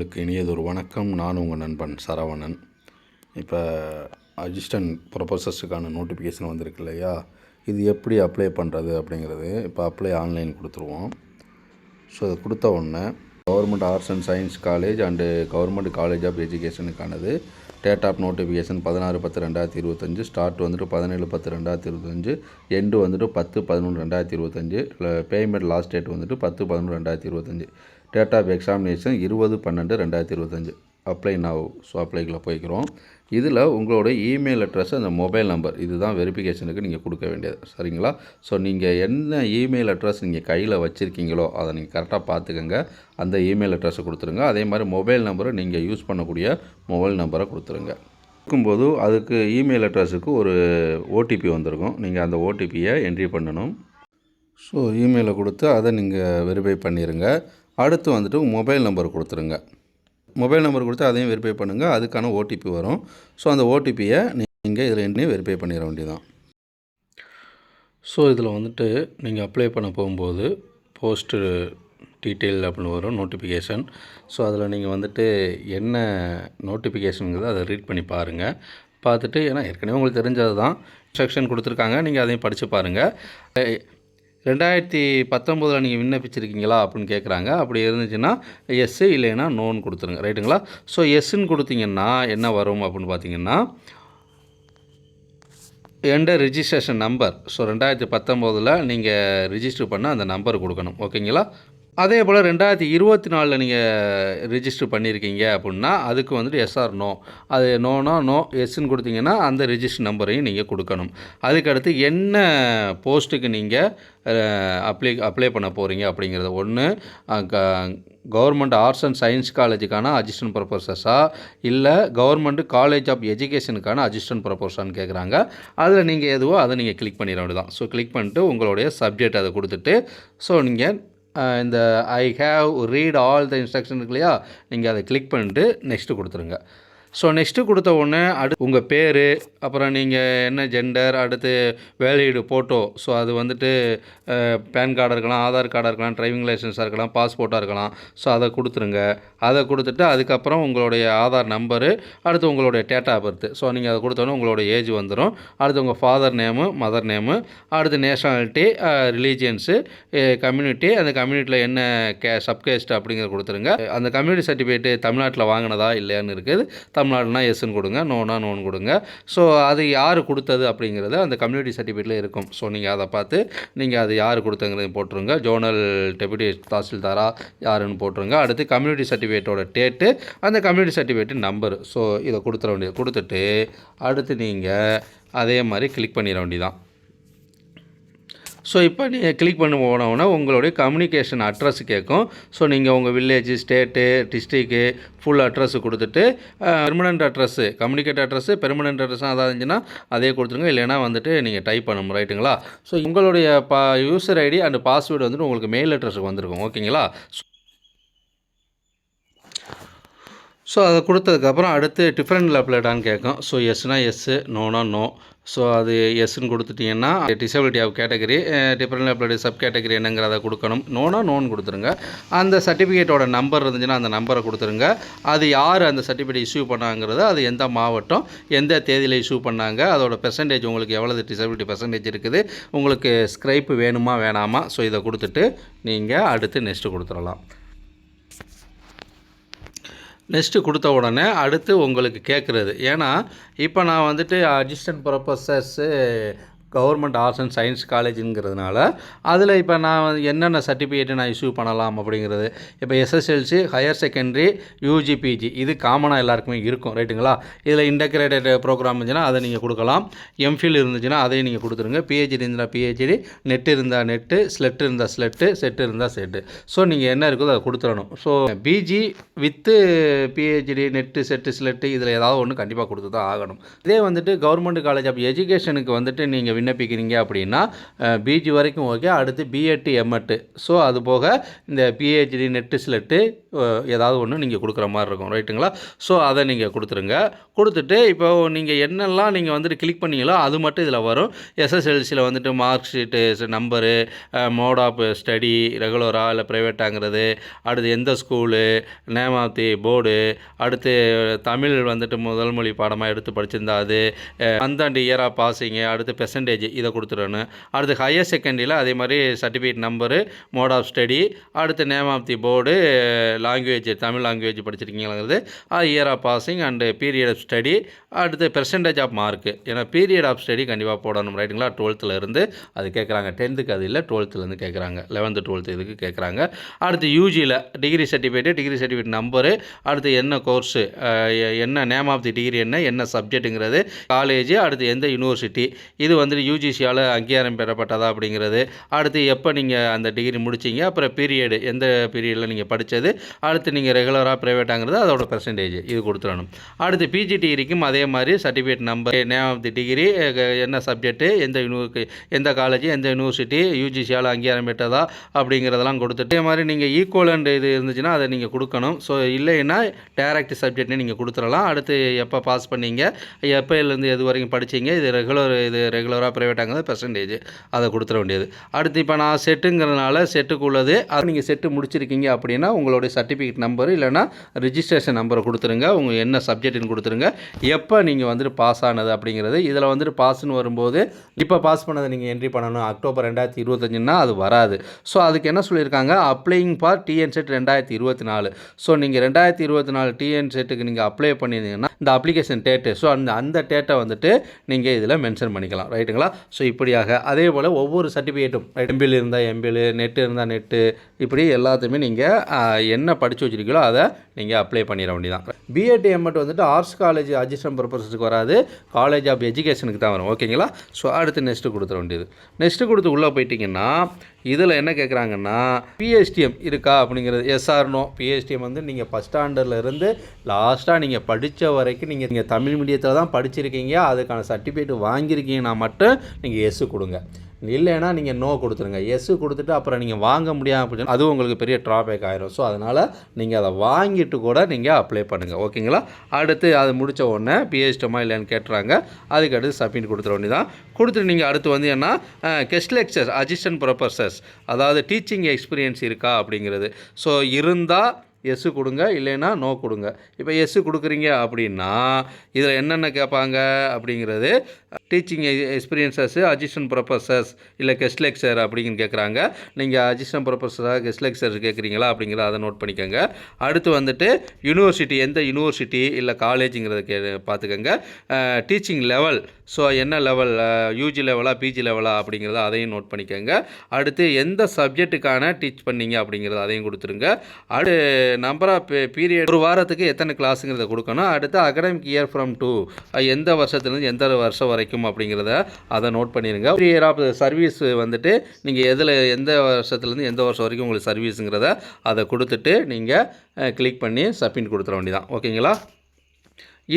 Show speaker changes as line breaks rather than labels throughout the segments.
உங்களுக்கு இனியதொரு வணக்கம். நான் உங்கள் நண்பன் சரவணன். இப்போ அசிஸ்டன்ட் ப்ரொஃபஸர்ஸுக்கான நோட்டிஃபிகேஷன் வந்திருக்கு இல்லையா? இது எப்படி அப்ளை பண்ணுறது அப்படிங்கிறது இப்போ அப்ளை ஆன்லைன் கொடுத்துருவோம். ஸோ அதை கொடுத்த உடனே government arts and science college and government college of எஜுகேஷனுக்கானது date of notification பதினாறு பத்து ரெண்டாயிரத்தி இருபத்தஞ்சு ஸ்டார்ட் வந்துட்டு பதினேழு பத்து ரெண்டாயிரத்தி இருபத்தஞ்சு எண்டு வந்துட்டு பத்து பதினொன்று ரெண்டாயிரத்தி இருபத்தஞ்சு பேமெண்ட் லாஸ்ட் டேட் வந்துட்டு பத்து பதினொன்று ரெண்டாயிரத்தி இருபத்தஞ்சு. டேட் ஆஃப் எக்ஸாமினேஷன் இருபது பன்னெண்டு ரெண்டாயிரத்தி இருபத்தஞ்சு. அப்ளை நாவ் ஸோ அப்ளைக்குள்ளே போய்க்கிறோம். இதில் உங்களோட இமெயில் அட்ரஸ் அந்த மொபைல் நம்பர் இதுதான் வெரிஃபிகேஷனுக்கு நீங்கள் கொடுக்க வேண்டியது. சரிங்களா? ஸோ நீங்கள் என்ன இமெயில் அட்ரஸ் நீங்கள் கையில் வச்சுருக்கீங்களோ அதை நீங்கள் கரெக்டாக பார்த்துக்கோங்க அந்த இமெயில் அட்ரஸை கொடுத்துருங்க. அதே மாதிரி மொபைல் நம்பரை நீங்கள் யூஸ் பண்ணக்கூடிய மொபைல் நம்பரை கொடுத்துருங்க. இருக்கும்போது அதுக்கு இமெயில் அட்ரஸுக்கு ஒரு ஓடிபி வந்திருக்கும். நீங்கள் அந்த ஓடிபியை என்ட்ரி பண்ணணும். ஸோ இமெயிலை கொடுத்து அதை நீங்கள் வெரிஃபை பண்ணிடுங்க அடுத்து வந்துட்டு மொபைல் நம்பர் கொடுத்துருங்க. மொபைல் நம்பர் கொடுத்து அதையும் வெரிஃபை பண்ணுங்கள் அதுக்கான ஓடிபி வரும். ஸோ அந்த ஓடிபியை நீங்கள் இதில் எண்ணி வெரிஃபை பண்ணிட வேண்டியதான் ஸோ இதில் வந்துட்டு நீங்கள் அப்ளை பண்ண போகும்போது போஸ்ட்டு டீட்டெயில் அப்படின்னு வரும் நோட்டிஃபிகேஷன். ஸோ அதில் நீங்கள் வந்துட்டு என்ன நோட்டிஃபிகேஷனுங்கிறத அதை ரீட் பண்ணி பாருங்கள் பார்த்துட்டு ஏன்னா ஏற்கனவே உங்களுக்கு தெரிஞ்சது தான் இன்ஸ்ட்ரக்ஷன் கொடுத்துருக்காங்க. நீங்கள் அதையும் படித்து பாருங்கள் ரெண்டாயிரத்தி பத்தொம்போதில் நீங்கள் விண்ணப்பிச்சிருக்கீங்களா அப்படின்னு கேட்குறாங்க அப்படி இருந்துச்சுன்னா எஸ்ஸு இல்லைன்னா நோன்னு கொடுத்துருங்க. ரைட்டுங்களா? ஸோ எஸ்ஸுன்னு கொடுத்தீங்கன்னா என்ன வரும் அப்படின்னு பார்த்தீங்கன்னா எண்ட ரிஜிஸ்ட்ரேஷன் நம்பர் ஸோ ரெண்டாயிரத்தி பத்தொம்போதில் நீங்கள் ரிஜிஸ்டர் பண்ண அந்த நம்பர் கொடுக்கணும். ஓகேங்களா அதே போல் ரெண்டாயிரத்தி இருபத்தி நாலில் நீங்கள் ரிஜிஸ்டர் பண்ணியிருக்கீங்க அப்படின்னா அதுக்கு வந்துட்டு எஸ்ஆர் நோ அது நோனா நோ எஸ்ன்னு கொடுத்தீங்கன்னா அந்த ரிஜிஸ்டர் நம்பரையும் நீங்கள் கொடுக்கணும். அதுக்கடுத்து என்ன போஸ்ட்டுக்கு நீங்கள் அப்ளை அப்ளை பண்ண போகிறீங்க அப்படிங்கிறத. ஒன்று கவர்மெண்ட் ஆர்ட்ஸ் அண்ட் சயின்ஸ் காலேஜுக்கான அசிஸ்டன்ட் ப்ரொஃபஸர்ஸா இல்லை கவர்மெண்ட் காலேஜ் ஆஃப் எஜுகேஷனுக்கான அசிஸ்டன்ட் ப்ரொஃபஸர்னு கேட்குறாங்க அதில் நீங்கள் எதுவோ அதை நீங்கள் கிளிக் பண்ணிட வேண்டியதான் ஸோ கிளிக் பண்ணிட்டு உங்களுடைய சப்ஜெக்ட் அதை கொடுத்துட்டு ஸோ நீங்கள் இந்த I have read all the instruction இருக்கு இல்லையா? நீங்கள் அதை கிளிக் பண்ணிட்டு நெக்ஸ்ட்டு கொடுத்துருங்க. ஸோ நெக்ஸ்ட்டு கொடுத்த உடனே அடுத்து உங்கள் பேர் அப்புறம் நீங்கள் என்ன ஜெண்டர் அடுத்து வேலையீடு ஃபோட்டோ ஸோ அது வந்துட்டு பேன் கார்டாக இருக்கலாம் ஆதார் கார்டாக இருக்கலாம் டிரைவிங் லைசன்ஸாக இருக்கலாம் பாஸ்போர்ட்டாக இருக்கலாம். ஸோ அதை கொடுத்துருங்க. அதை கொடுத்துட்டு அதுக்கப்புறம் உங்களுடைய ஆதார் நம்பரு அடுத்து உங்களுடைய டேட் ஆஃப் பர்த் ஸோ நீங்கள் அதை கொடுத்தோன்னே உங்களோட ஏஜ் வந்துடும் அடுத்து உங்கள் ஃபாதர் நேமு மதர் நேமு அடுத்து நேஷனாலிட்டி ரிலீஜியன்ஸு கம்யூனிட்டி அந்த கம்யூனிட்டியில் என்ன கே சப்கேஸ்ட் அப்படிங்கிறத கொடுத்துருங்க. அந்த கம்யூனிட்டி சர்டிஃபிகேட்டு தமிழ்நாட்டில் வாங்கினதா இல்லையான்னு இருக்குது. தமிழ்நாடுனா எஸ்ன்னு கொடுங்க நோனா நோன் கொடுங்க. ஸோ அது யார் கொடுத்தது அப்படிங்கிறது அந்த கம்யூனிட்டி சர்டிஃபிகேட்டில் இருக்கும். ஸோ நீங்கள் அதை பார்த்து நீங்கள் அது யார் கொடுத்தங்கிறது போட்டுருங்க. ஜோனல் டெபுட்டி தாசில்தாரா யாருன்னு போட்டுருங்க. அடுத்து கம்யூனிட்டி சர்டிஃபிகேட்டோட டேட்டு அந்த கம்யூனிட்டி சர்டிஃபிகேட்டு நம்பர் ஸோ இதை கொடுத்துட வேண்டியது கொடுத்துட்டு அடுத்து நீங்கள் அதே மாதிரி கிளிக் பண்ணிட வேண்டியதான் ஸோ இப்போ நீங்கள் கிளிக் பண்ண போனோன்னா உங்களுடைய கம்யூனிகேஷன் அட்ரஸ் கேட்கும் ஸோ நீங்கள் உங்கள் village state district full address கொடுத்துட்டு permanent address communicate address permanent address அதாக இருந்துச்சுன்னா அதே கொடுத்துருங்க. இல்லைனா வந்துட்டு நீங்கள் டைப் பண்ணணும் ரைட்டுங்களா ஸோ உங்களுடைய பா யூசர் ஐடி அண்ட் பாஸ்வேர்டு வந்துட்டு உங்களுக்கு மெயில் அட்ரஸுக்கு வந்திருக்கும். ஓகேங்களா ஸோ அதை கொடுத்ததுக்கப்புறம் அடுத்து டிஃப்ரெண்ட் அப்ளேடான்னு கேட்கும். ஸோ எஸ்னா எஸ்ஸு நோனா நோ ஸோ அது எஸ்ன்னு கொடுத்துட்டிங்கன்னா disability of category different abled sub category என்னங்கிறத கொடுக்கணும். நோனா நோன் கொடுத்துருங்க. அந்த சர்டிஃபிகேட்டோட நம்பர் இருந்துச்சுன்னா அந்த நம்பரை கொடுத்துருங்க. அது யார் அந்த சர்டிஃபிகேட் இஷ்யூ பண்ணாங்கிறது அது எந்த மாவட்டம் எந்த தேதியில் இஷ்யூ பண்ணாங்க அதோட பெர்சன்டேஜ் உங்களுக்கு எவ்வளோ டிசபிலிட்டி பெர்சன்டேஜ் இருக்குது உங்களுக்கு ஸ்க்ரைப் வேணுமா வேணாமா? ஸோ இதை கொடுத்துட்டு நீங்கள் அடுத்து நெக்ஸ்ட்டு கொடுத்துடலாம். நெக்ஸ்ட்டு கொடுத்த உடனே அடுத்து உங்களுக்கு கேட்குறது ஏன்னா இப்போ நான் வந்துட்டு assistant professors government arts and science காலேஜுங்கிறதுனால அதில் இப்போ நான் என்னென்ன சர்டிஃபிகேட்டு நான் இஷ்யூ பண்ணலாம் அப்படிங்கிறது. இப்போ SSLC higher secondary UG PG இது காமனாக எல்லாருக்குமே இருக்கும். ரைட்டுங்களா? இதில் இன்டகிரேட்டட் ப்ரோக்ராம் இருந்துச்சுன்னா அதை நீங்கள் கொடுக்கலாம். எம்ஃபில் இருந்துச்சுன்னா அதையும் நீங்கள் கொடுத்துருங்க. பிஹெச்டி இருந்தால் பிஹெச்டி நெட் இருந்தால் நெட்டு ஸ்லெட் இருந்தால் ஸ்லெட்டு செட்டு இருந்தால் செட்டு ஸோ நீங்கள் என்ன இருக்குதோ அதை கொடுத்துடணும். So PG with PhD NET SET SLET இதில் ஏதாவது ஒன்று கண்டிப்பாக கொடுத்து தான் ஆகணும். இதே வந்துட்டு கவர்மெண்ட் காலேஜ் ஆஃப் எஜுகேஷனுக்கு வந்துட்டு நீங்கள் விண்ணப்பிக்கிறீங்க அப்படின்னா பிஜி வரைக்கும் ஓகே. அடுத்து பிஎட்டு எம்எட்டு ஸோ அது போக இந்த பிஹெச்டி நெட்டு ஸ்லெட்டு ஏதாவது ஒன்று நீங்கள் கொடுக்குற மாதிரி இருக்கும். ரைட்டுங்களா ஸோ அதை நீங்கள் கொடுத்துருங்க. கொடுத்துட்டு இப்போ நீங்கள் என்னெல்லாம் நீங்கள் வந்துட்டு கிளிக் பண்ணீங்களோ அது மட்டும் இதில் வரும். எஸ்எஸ்எல்சியில் வந்துட்டு mark sheet number mode of study ரெகுலராக இல்லை ப்ரைவேட்டாங்கிறது அடுத்து எந்த school name of the board அடுத்து தமிழ் வந்துட்டு முதல் மொழி பாடமாக எடுத்து படிச்சிருந்தா அது. அந்தாண்டு இயராக பாசிங்க அடுத்து பெர்சன்டேஜ் இதை கொடுத்துடணும். அடுத்து ஹையர் செகண்டரியில் அதே மாதிரி certificate number mode of study அடுத்து name of the board language Tamil language படிச்சிருக்கீங்கிறது அது year of passing and period of study அடுத்து பெர்சன்டேஜ் ஆஃப் மார்க்கு ஏன்னா பீரியட் ஆஃப் ஸ்டடி கண்டிப்பாக போடணும் ரைட்டுங்களா டுவெல்த்தில் இருந்து அது கேட்குறாங்க. டென்த்துக்கு அது இல்லை டுவெல்த்துலேருந்து கேட்குறாங்க. லெவன்த்து டுவெல்த்து இதுக்கு கேட்குறாங்க. அடுத்து யூஜியில் degree certificate degree certificate number அடுத்து என்ன கோர்ஸு என்ன நேம் ஆஃப் தி டிகிரி என்ன என்ன சப்ஜெக்ட்டுங்கிறது காலேஜ் அடுத்து எந்த யூனிவர்சிட்டி இது வந்து வந்துட்டு யூஜிசியால் அங்கீகாரம் பெறப்பட்டதா அப்படிங்கிறது. அடுத்து எப்போ நீங்கள் அந்த டிகிரி முடிச்சிங்க? அப்புறம் பீரியடு எந்த பீரியடில் நீங்கள் படித்தது அடுத்து நீங்கள் ரெகுலராக ப்ரைவேட்டாங்கிறது அதோட பெர்சன்டேஜ் இது கொடுத்துடணும். அடுத்து பிஜி டிகிரிக்கும் அதே மாதிரி certificate number name of the degree என்ன சப்ஜெக்ட்டு எந்த யூனிவர்க்கு எந்த காலேஜ் எந்த யூனிவர்சிட்டி யூஜிசியால் அங்கீகாரம் பெற்றதா அப்படிங்கிறதெல்லாம் கொடுத்துட்டு அதே மாதிரி நீங்கள் ஈக்குவலண்ட் இது இருந்துச்சுன்னா அதை நீங்கள் கொடுக்கணும். ஸோ இல்லைன்னா டேரக்ட் சப்ஜெக்ட்னு நீங்கள் கொடுத்துடலாம். அடுத்து எப்போ பாஸ் பண்ணீங்க? எப்போலேருந்து எது வரைக்கும் படிச்சீங்க? இது ரெகுலர் இது ரெகுலராக ப்ரைவேட்டாங்கிறது பெர்சன்டேஜ் அதை கொடுத்துட வேண்டியது. அடுத்து இப்போ நான் செட்டுங்கிறதுனால செட்டுக்கு உள்ளது அது நீங்கள் செட்டு முடிச்சிருக்கீங்க அப்படின்னா உங்களுடைய சர்டிஃபிகேட் நம்பர் இல்லைனா ரிஜிஸ்ட்ரேஷன் நம்பரை கொடுத்துருங்க. உங்கள் என்ன சப்ஜெக்ட்னு கொடுத்துருங்க. எப்போ நீங்கள் வந்துட்டு பாஸ் ஆனது அப்படிங்கிறது இதில் வந்துட்டு பாஸ்னு வரும்போது இப்போ பாஸ் பண்ணதை நீங்கள் என்ட்ரி பண்ணணும். அக்டோபர் ரெண்டாயிரத்தி இருபத்தஞ்சுன்னா அது வராது. ஸோ அதுக்கு என்ன சொல்லியிருக்காங்க? அப்ளைங் ஃபார் டிஎன் செட் ரெண்டாயிரத்தி இருபத்தி நாலு. ஸோ நீங்கள் ரெண்டாயிரத்தி இருபத்தி நாலு டிஎன் செட்டுக்கு நீங்கள் அப்ளை பண்ணியிருந்தீங்கன்னா இந்த அப்ளிகேஷன் டேட்டு ஸோ அந்த அந்த டேட்டை வந்துட்டு நீங்கள் இதில் மென்ஷன் பண்ணிக்கலாம். ரைட்டுங்களா ஸோ இப்படியாக. அதே போல் ஒவ்வொரு சர்டிஃபிகேட்டும் எம்பிள் இருந்தால் எம்பில் நெட்டு இருந்தால் நெட்டு இப்படி எல்லாத்தையுமே நீங்கள் என்ன படித்து வச்சிருக்கீங்களோ அதை நீங்கள் அப்ளை பண்ணிட வேண்டியதான் பிஎட் எம்எட் வந்துட்டு ஆர்ட்ஸ் காலேஜ் அஜிஸ்டன் பர்பஸுக்கு வராது. காலேஜ் ஆஃப் எஜுகேஷனுக்கு தான் வரும். ஓகேங்களா ஸோ அடுத்து நெக்ஸ்ட்டு கொடுத்துட வேண்டியது. நெக்ஸ்ட்டு கொடுத்து உள்ளே போயிட்டிங்கன்னா இதில் என்ன கேட்குறாங்கன்னா பிஹெச்டிஎம் இருக்கா அப்படிங்கிறது. எஸ்ஆர்னோ பிஹெச்டிஎம் வந்து நீங்கள் ஃபஸ்ட் ஸ்டாண்டர்ட்லேருந்து லாஸ்ட்டாக நீங்கள் படித்த வரைக்கும் நீங்கள் நீங்கள் தமிழ் மீடியத்தில் தான் படிச்சிருக்கீங்க. அதுக்கான சர்டிஃபிகேட் வாங்கியிருக்கீங்கன்னா மட்டும் நீங்கள் எஸ்ஸு கொடுங்க. இல்லைன்னா நீங்கள் நோ கொடுத்துருங்க. எஸ்ஸு கொடுத்துட்டு அப்புறம் நீங்கள் வாங்க முடியாமல் அப்படின்னு அதுவும் உங்களுக்கு பெரிய ட்ராபேக் ஆயிரும். ஸோ அதனால் நீங்கள் அதை வாங்கிட்டு கூட நீங்கள் அப்ளை பண்ணுங்கள் ஓகேங்களா அடுத்து அது முடித்த உடனே பிஹெச்டமா இல்லைன்னு கேட்டுறாங்க. அதுக்கு அடுத்து சப்மிட் கொடுத்துட வேண்டியதான் கொடுத்துட்டு நீங்கள் அடுத்து வந்து என்ன கெஸ்ட் லெக்சர்ஸ் அசிஸ்டன்ட் ப்ரொஃபஸர்ஸ் அதாவது டீச்சிங் எக்ஸ்பீரியன்ஸ் இருக்கா அப்படிங்கிறது. ஸோ இருந்தால் எஸ்ஸு கொடுங்க இல்லைன்னா நோ கொடுங்க. இப்போ எஸ்ஸு கொடுக்குறீங்க அப்படின்னா இதில் என்னென்ன கேட்பாங்க அப்படிங்கிறது டீச்சிங் எக்ஸ்பீரியன்ஸஸ்ஸு அசிஸ்டன்ட் ப்ரொஃபஸர்ஸ் இல்லை கெஸ்ட் லெக்சர் அப்படின்னு கேட்குறாங்க. நீங்கள் அசிஸ்டன்ட் ப்ரொஃபஸராக கெஸ்ட் லெக்சர் கேட்குறீங்களா அப்படிங்கிறத அதை நோட் பண்ணிக்கோங்க. அடுத்து வந்துட்டு யூனிவர்சிட்டி எந்த யூனிவர்சிட்டி இல்லை காலேஜுங்கிறத கே பார்த்துக்கோங்க. டீச்சிங் லெவல் ஸோ என்ன லெவல் யூஜி லெவலாக பிஜி லெவலா அப்படிங்கிறத அதையும் நோட் பண்ணிக்கோங்க. அடுத்து எந்த சப்ஜெக்ட்டுக்கான டீச் பண்ணீங்க அப்படிங்கிறத அதையும் கொடுத்துருங்க. அடுத்து நம்பர் ஆஃப் பீரியட் ஒரு வாரத்துக்கு எத்தனை கிளாஸுங்கிறத கொடுக்கணும். அடுத்து அகடமிக் இயர் ஃப்ரம் டூ எந்த வருஷத்துலேருந்து எந்த வருஷம் வரைக்கும் அப்படிங்கிறத அதை நோட் பண்ணிடுங்க இயர் ஆஃப் சர்வீஸ் வந்துட்டு நீங்கள் எதில் எந்த வருஷத்துலேருந்து எந்த வருஷம் வரைக்கும் உங்களுக்கு சர்வீஸுங்கிறத அதை கொடுத்துட்டு நீங்கள் கிளிக் பண்ணி சப்மிட் கொடுத்துட வேண்டியதான் ஓகேங்களா?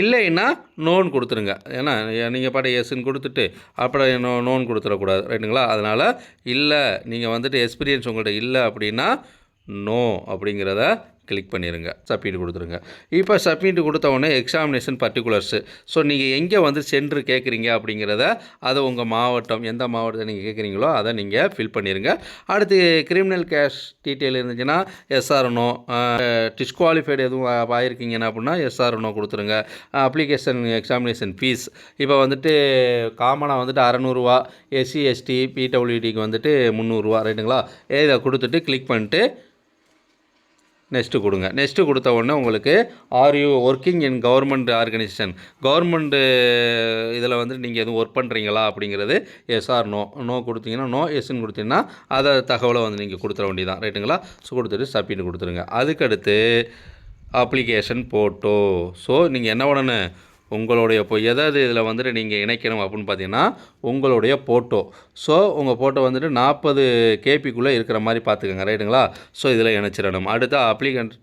இல்லைன்னா நோன் கொடுத்துருங்க. ஏன்னா நீங்கள் பாட்டு எஸ்ன்னு கொடுத்துட்டு அப்புறம் நோ நோன் கொடுத்துடக்கூடாது. ரைட்டுங்களா அதனால் இல்லை நீங்கள் வந்துட்டு எக்ஸ்பீரியன்ஸ் உங்கள்கிட்ட இல்லை அப்படின்னா நோ அப்படிங்கிறத கிளிக் பண்ணிடுங்க சப்மிட் கொடுத்துருங்க. இப்போ சப்மிட் கொடுத்த உடனே எக்ஸாமினேஷன் பர்டிகுலர்ஸு ஸோ நீங்கள் எங்கே வந்து சென்ட்ரு கேட்குறீங்க அப்படிங்கிறத அதை உங்கள் மாவட்டம் எந்த மாவட்டத்தை நீங்கள் கேட்குறீங்களோ அதை நீங்கள் ஃபில் பண்ணிடுங்க அடுத்து கிரிமினல் கேஷ் டீட்டெயில் இருந்துச்சுன்னா எஸ்ஆர்என்ஓ டிஸ்குவாலிஃபைடு எதுவும் ஆயிருக்கீங்கன்னா அப்படின்னா எஸ்ஆர்என்ஓ கொடுத்துருங்க. அப்ளிகேஷன் எக்ஸாமினேஷன் ஃபீஸ் இப்போ வந்துட்டு காமனாக வந்துட்டு அறநூறுவா எஸ்சி எஸ்டி பிடபிள்யூடிக்கு வந்துட்டு முந்நூறுரூவா ரைட்டுங்களா இதை கொடுத்துட்டு கிளிக் பண்ணிட்டு நெக்ஸ்ட்டு கொடுங்க. நெக்ஸ்ட்டு கொடுத்த உடனே உங்களுக்கு are you working in government organisation government இதில் வந்து நீங்கள் எதுவும் ஒர்க் பண்ணுறீங்களா அப்படிங்கிறது எஸ் ஆர் நோ நோ கொடுத்தீங்கன்னா நோ எஸ்ன்னு கொடுத்தீங்கன்னா அதை தகவலை வந்து நீங்கள் கொடுத்துட வேண்டியதான் ரைட்டுங்களா ஸோ கொடுத்துட்டு சப்மிட் கொடுத்துருங்க. அதுக்கடுத்து அப்ளிகேஷன் போட்டோ ஸோ நீங்கள் என்ன பண்ணணும்? உங்களுடைய இப்போ எதாவது இதில் வந்துட்டு நீங்கள் இணைக்கணும் அப்படின்னு பார்த்தீங்கன்னா உங்களுடைய ஃபோட்டோ ஸோ உங்கள் ஃபோட்டோ வந்துட்டு நாற்பது கேபிக்குள்ளே இருக்கிற மாதிரி பார்த்துக்கோங்க ரைட்டுங்களா ஸோ இதில் இணைச்சிடணும். அடுத்து அப்ளிகண்ட்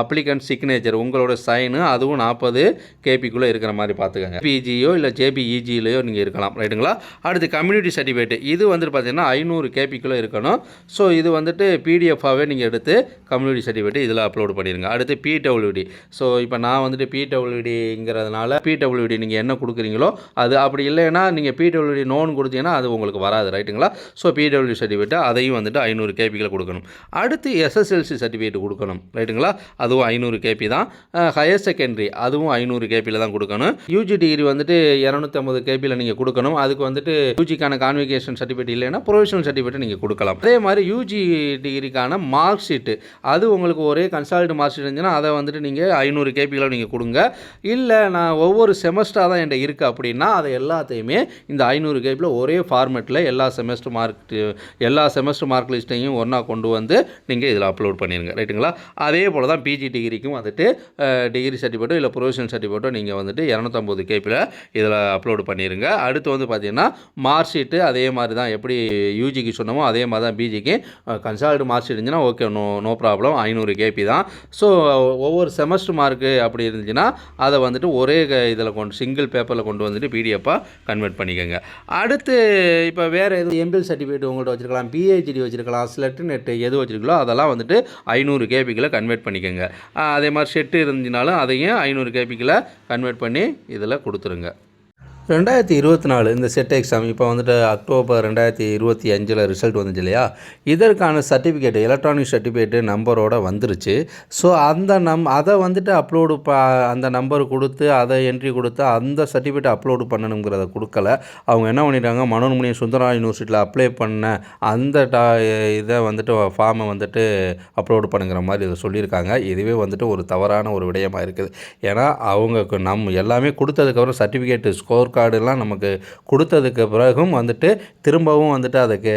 அப்ளிகண்ட் சிக்னேச்சர் உங்களோட சைனு அதுவும் நாற்பது கேபிக்குள்ளே இருக்கிற மாதிரி பார்த்துக்கோங்க பிஜியோ இல்லை ஜேபிஇஜியிலையோ நீங்கள் இருக்கலாம் ரைட்டுங்களா அடுத்து கம்யூனிட்டி சர்டிஃபிகேட் இது வந்துட்டு பார்த்தீங்கன்னா ஐநூறு கேபிக்குள்ளே இருக்கணும். ஸோ இது வந்துட்டு பிடிஎஃபாகவே நீங்கள் எடுத்து கம்யூனிட்டி சர்டிஃபிகேட் இதில் அப்லோட் பண்ணிடுங்க அடுத்து பிடபிள்யூடி ஸோ இப்போ நான் வந்துட்டு பிடபிள்யூடிங்கிறதுனால பிடபிள்யூடி நீங்கள் என்ன கொடுக்குறீங்களோ அது அப்படி இல்லைன்னா நீங்கள் பிடபிள்யூடி நோன் கொடுத்தீங்கன்னா அது உங்களுக்கு வராது ரைட்டுங்களா? ஸோ பிடபிள்யூ சர்டிஃபிகேட் அதையும் வந்துட்டு ஐநூறு கேபிகளை கொடுக்கணும். அடுத்து எஸ்எஸ்எல்சி சர்டிஃபிகேட் கொடுக்கணும் ரைட்டுங்களா? அதுவும் ஐநூறு கேபி தான். ஹையர் செகண்டரி அதுவும் ஐநூறு கேபியில் தான் கொடுக்கணும். யூஜி டிகிரி வந்துட்டு இரநூத்தம்பது கேபியில் நீங்கள் கொடுக்கணும். அதுக்கு வந்துட்டு யூஜிக்கான கான்விகேஷன் சர்டிஃபிகேட் இல்லைன்னா ப்ரொஃபஷனல் சர்டிஃபிகேட் நீங்கள் கொடுக்கலாம். அதே மாதிரி யூஜி டிகிரிக்கான மார்க் ஷீட்டு அது உங்களுக்கு ஒரே கன்சால்ட் மார்க் ஷீட் இருந்துச்சுன்னா அதை வந்துட்டு நீங்கள் ஐநூறு கேபியில் நீங்கள் கொடுங்க. இல்லை நான் ஒவ்வொரு செமஸ்டராக தான் என்கிட்ட இருக்குது அப்படின்னா அதை எல்லாத்தையுமே இந்த ஐநூறு கேபியில் ஒரே ஃபார்மேட்டில் எல்லா செமஸ்டர் மார்க் எல்லா செமஸ்டர் மார்க் லிஸ்ட்டையும் ஒன்றா கொண்டு வந்து நீங்கள் இதில் அப்லோட் பண்ணிடுங்க ரைட்டுங்களா அதே போல் தான் பிஜி டிகிரிக்கும் வந்துட்டு டிகிரி சர்டிஃபிகேட்டோ இல்லை ப்ரொஃபஷனல் சர்டிஃபிகேட்டோ நீங்கள் வந்துட்டு இரநூத்தம்பது கேபியில் இதில் அப்லோடு பண்ணிடுங்க அடுத்து வந்து பார்த்தீங்கன்னா மார்க் ஷீட்டு அதே மாதிரி தான் எப்படி யூஜிக்கு சொன்னமோ அதே மாதிரி தான் பிஜிக்கு கன்சால்ட் மார்க் ஷீட் இருந்துச்சுன்னா ஓகே நோ நோ ப்ராப்ளம் ஐநூறு கேபி தான். ஸோ ஒவ்வொரு செமஸ்டர் மார்க்கு அப்படி இருந்துச்சுன்னா அதை வந்துட்டு ஒரே இதில் கொண்டு சிங்கிள் பேப்பரில் கொண்டு வந்துட்டு பிடிஎஃபாக கன்வெர்ட் பண்ணிக்கோங்க. அடுத்து இப்போ வேறு எதுவும் எம்பிஎல் சர்டிஃபிகேட் உங்கள்கிட்ட வச்சுருக்கலாம் பிஹெச்டி வச்சுருக்கலாம் ஸ்லெட்டு நெட்டு எது வச்சுருக்கலோ அதெல்லாம் வந்துட்டு ஐநூறு கேபிக்கில் கன்வெர்ட் பண்ணிக்கோங்க. அதே மாதிரி செட்டு இருந்துச்சுனாலும் அதையும் ஐநூறு கேபிக்கில் கன்வெர்ட் பண்ணி இதில் கொடுத்துருங்க. ரெண்டாயிரத்தி இருபத்தி நாலு இந்த செட் எக்ஸாம் இப்போ வந்துட்டு அக்டோபர் ரெண்டாயிரத்தி இருபத்தி அஞ்சில் ரிசல்ட் வந்துச்சு இல்லையா? இதற்கான சர்டிஃபிகேட் எலக்ட்ரானிக் சர்டிஃபிகேட்டு நம்பரோட வந்துருச்சு. ஸோ அந்த நம் அதை வந்துட்டு அப்லோடு ப அந்த நம்பர் கொடுத்து அதை என்ட்ரி கொடுத்து அந்த சர்டிஃபிகேட் அப்லோடு பண்ணணுங்கிறத கொடுக்கல. அவங்க என்ன பண்ணிட்டாங்க? மனோன்மணி சுந்தரா யூனிவர்சிட்டியில் அப்ளை பண்ண அந்த டா இதை வந்துட்டு ஃபார்மை வந்துட்டு அப்லோடு பண்ணுங்கிற மாதிரி இதை சொல்லியிருக்காங்க. இதுவே வந்துட்டு ஒரு தவறான ஒரு விடயமாக இருக்குது. ஏன்னா அவங்க நம் எல்லாமே கொடுத்ததுக்கப்புறம் சர்டிஃபிகேட்டு ஸ்கோர் கார்டுலாம் நமக்கு கொடுத்ததுக்கு பிறகும் வந்துட்டு திரும்பவும் வந்துட்டு அதுக்கு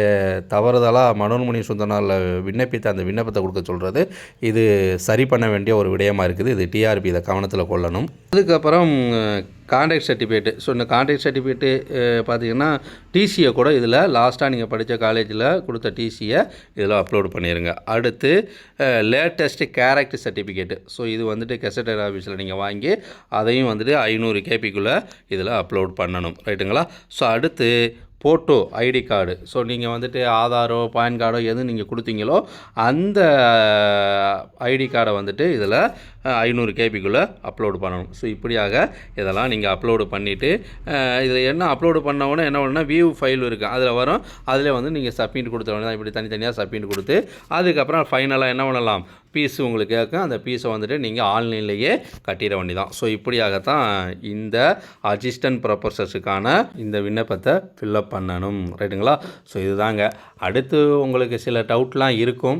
தவறுதலாக மனோன்மணி சுந்தரனால் விண்ணப்பித்த அந்த விண்ணப்பத்தை கொடுக்க சொல்கிறது இது சரி பண்ண வேண்டிய ஒரு விடயமாக இருக்குது. இது டிஆர்பி இதை கவனத்தில் கொள்ளணும். அதுக்கப்புறம் கான்ட்ராக்ட் சர்டிஃபிகேட்டு ஸோ இந்த கான்ட்ராக்ட் சர்டிஃபிகேட்டு பார்த்தீங்கன்னா டிசியை கூட இதில் லாஸ்ட்டாக நீங்கள் படித்த காலேஜில் கொடுத்த டிசியை இதில் அப்லோடு பண்ணிடுங்க அடுத்து லேட்டஸ்ட்டு கேரக்டர் சர்டிஃபிகேட்டு ஸோ இது வந்துட்டு கெசட்டர் ஆஃபீஸில் நீங்கள் வாங்கி அதையும் வந்துட்டு ஐநூறு கேபிக்குள்ளே இதில் அப்லோட் பண்ணணும். ரைட்டுங்களா ஸோ அடுத்து ஃபோட்டோ ஐடி கார்டு. ஸோ நீங்கள் வந்துட்டு ஆதாரோ பேன் கார்டோ எது நீங்கள் கொடுத்தீங்களோ அந்த ஐடி கார்டை வந்துட்டு இதில் ஐநூறு கேபிக்குள்ளே அப்லோடு பண்ணணும். ஸோ இப்படியாக இதெல்லாம் நீங்கள் அப்லோடு பண்ணிவிட்டு இதில் என்ன அப்லோடு பண்ணவொடனே என்ன பண்ணால் வியூ ஃபைல் இருக்குது அதில் வரும். அதில் வந்து நீங்கள் சப்மிட் கொடுத்த உடனே இப்படி தனித்தனியாக சப்மிட் கொடுத்து அதுக்கப்புறம் ஃபைனலாக என்ன பண்ணலாம்? பீஸ் உங்களுக்கு கேட்கும். அந்த பீஸை வந்துட்டு நீங்கள் ஆன்லைன்லேயே கட்டிட வேண்டிதான். ஸோ இப்படியாகத்தான் இந்த அசிஸ்டன்ட் ப்ரொபோசர்ஸுக்கான இந்த விண்ணப்பத்தை ஃபில்லப் பண்ணணும். ரைட்டுங்களா ஸோ இதுதாங்க. அடுத்து உங்களுக்கு சில டவுட்லாம் இருக்கும்.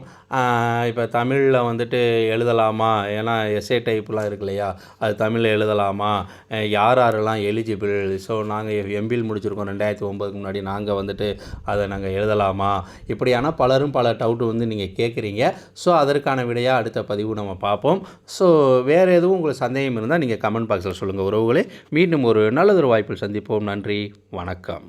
இப்போ தமிழில் வந்துட்டு எழுதலாமா? ஏன்னா எஸ்ஏ டைப்லாம் இருக்கு இல்லையா? அது தமிழில் எழுதலாமா? யார் யாரெல்லாம் எலிஜிபிள் ஸோ நாங்கள் எம்பில் முடிச்சிருக்கோம் ரெண்டாயிரத்தி ஒம்பதுக்கு முன்னாடி. நாங்கள் வந்துட்டு அதை நாங்கள் எழுதலாமா? இப்படியான பலரும் பல டவுட்டு வந்து நீங்கள் கேட்குறீங்க. ஸோ அதற்கான விடையாக அடுத்த பதிவு நம்ம பார்ப்போம். ஸோ வேறு எதுவும் உங்களுக்கு சந்தேகம் இருந்தால் நீங்கள் கமெண்ட் பாக்ஸில் சொல்லுங்கள் உறவுகளே. மீண்டும் ஒரு நல்லதொரு வாய்ப்பில் சந்திப்போம். நன்றி. வணக்கம்.